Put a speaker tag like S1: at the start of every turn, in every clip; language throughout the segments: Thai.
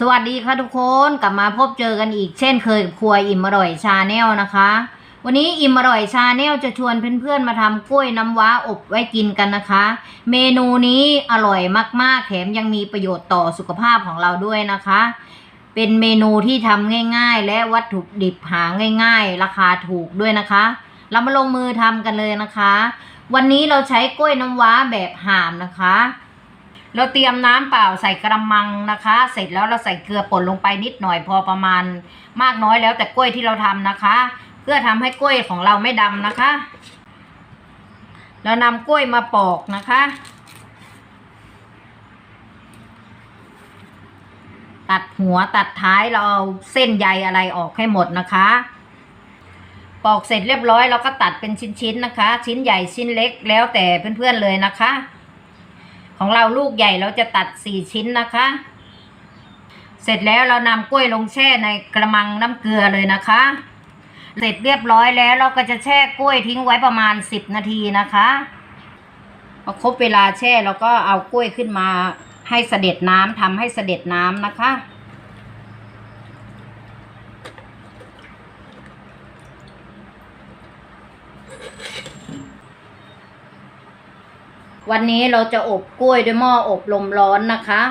S1: สวัสดีค่ะทุกคนกลับมาพบเจอกันอีกเช่นเคยกับครัวอิ่มอร่อยชาแนลนะคะ วันนี้อิ่มอร่อยชาแนลจะชวนเพื่อนๆมาทำกล้วยน้ำว้าอบไว้กินกันนะคะ เมนูนี้อร่อยมากๆแถมยังมีประโยชน์ต่อสุขภาพของเราด้วยนะคะ เป็นเมนูที่ทำง่าย ๆ และวัตถุดิบหาง่าย ๆ ราคาถูกด้วยนะคะ เรามาลงมือทำกันเลยนะคะ วันนี้เราใช้กล้วยน้ำว้าแบบหามนะคะ เราเตรียมน้ำเปล่าใส่กระมังนะคะ เสร็จแล้วเราใส่เกลือป่นลงไปนิดหน่อยพอประมาณ มากน้อยแล้วแต่กล้วยที่เราทำนะคะ เพื่อทำให้กล้วยของเราไม่ดำนะคะ เรานำกล้วยมาปอกนะคะ ตัดหัวตัดท้ายเราเอาเส้นใยอะไรออกให้หมดนะคะปอกเสร็จเรียบร้อยเราก็ตัดเป็นชิ้นๆนะคะ ชิ้นใหญ่ชิ้นเล็กแล้วแต่เพื่อนๆเลยนะคะ ของเราลูกใหญ่เราจะตัดสี่ชิ้นนะคะ เสร็จแล้วเรานำกล้วยลงแช่ในกระมังน้ำเกลือเลยนะคะ เสร็จเรียบร้อยแล้วเราก็จะแช่กล้วยทิ้งไว้ประมาณสิบนาทีนะคะพอครบเวลาแช่เราก็เอากล้วยขึ้นมาให้เสด็จน้ำทำให้เสด็จน้ำนะคะ วันนี้เราจะอบกล้วยด้วยหม้ออบลมร้อนนะคะ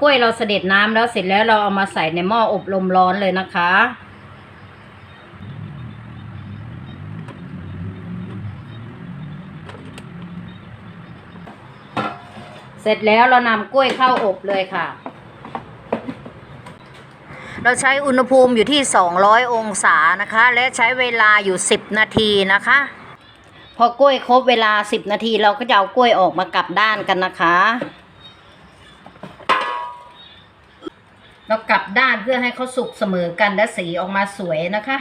S1: กล้วยเราเสด็จน้ำแล้วเสร็จแล้วเราเอามาใส่ในหม้ออบลมร้อนเลยนะคะ เสร็จแล้วเรานำกล้วยเข้าอบเลยค่ะ เราใช้อุณหภูมิอยู่ที่ 200 องศานะคะ และใช้เวลาอยู่ 10 นาทีนะคะ พอกล้วยครบเวลา 10 นาที เราก็จะเอากล้วยออกมากลับด้านกันนะคะ เรากลับด้านเพื่อให้เขาสุกเสมอกันและสีออกมาสวยนะคะ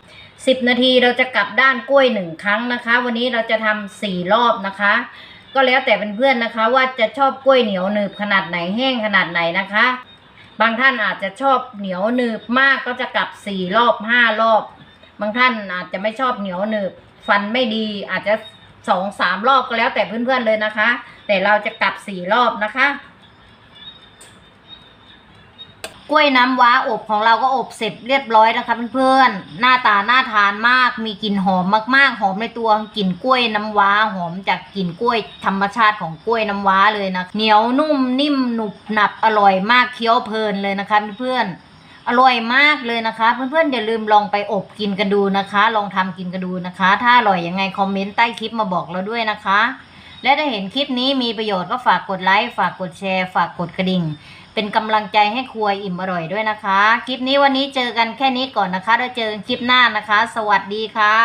S1: 10นาทีเราจะกลับด้านกล้วยหนึ่งครั้งนะคะ วันนี้เราจะทำสี่รอบนะคะ ก็แล้วแต่เพื่อนๆนะคะ ว่าจะชอบกล้วยเหนียวหนึบขนาดไหนแห้งขนาดไหนนะคะ บางท่านอาจจะชอบเหนียวหนึบมากก็จะกลับสี่รอบห้ารอบ บางท่านอาจจะไม่ชอบเหนียวหนึบฟันไม่ดีอาจจะสองสามรอบก็แล้วแต่เพื่อนๆเลยนะคะ แต่เราจะกลับสี่รอบนะคะ กล้วยน้ำว้าอบของเราก็อบเสร็จเรียบร้อยนะคะเพื่อนๆ หน้าตาน่าทานมาก มีกลิ่นหอมมากๆ หอมในตัวกลิ่นกล้วยน้ำว้าหอมจากกลิ่นกล้วยธรรมชาติของกล้วยน้ำว้าเลยนะ เหนียวนุ่มนิ่มหนุบหนับอร่อยมากเคี้ยวเพลินเลยนะคะเพื่อนๆ อร่อยมากเลยนะคะ เพื่อนๆอย่าลืมลองไปอบกินกันดูนะคะ ลองทำกินกันดูนะคะ ถ้าอร่อยยังไงคอมเมนต์ใต้คลิปมาบอกเราด้วยนะคะ และถ้าเห็นคลิปนี้มีประโยชน์ก็ฝากกดไลค์ ฝากกดแชร์ ฝากกดกระดิ่ง เป็นกำลังใจให้ครัวอิ่มอร่อยด้วยนะคะ คลิปนี้วันนี้เจอกันแค่นี้ก่อนนะคะ แล้วเจอกันคลิปหน้านะคะ สวัสดีค่ะ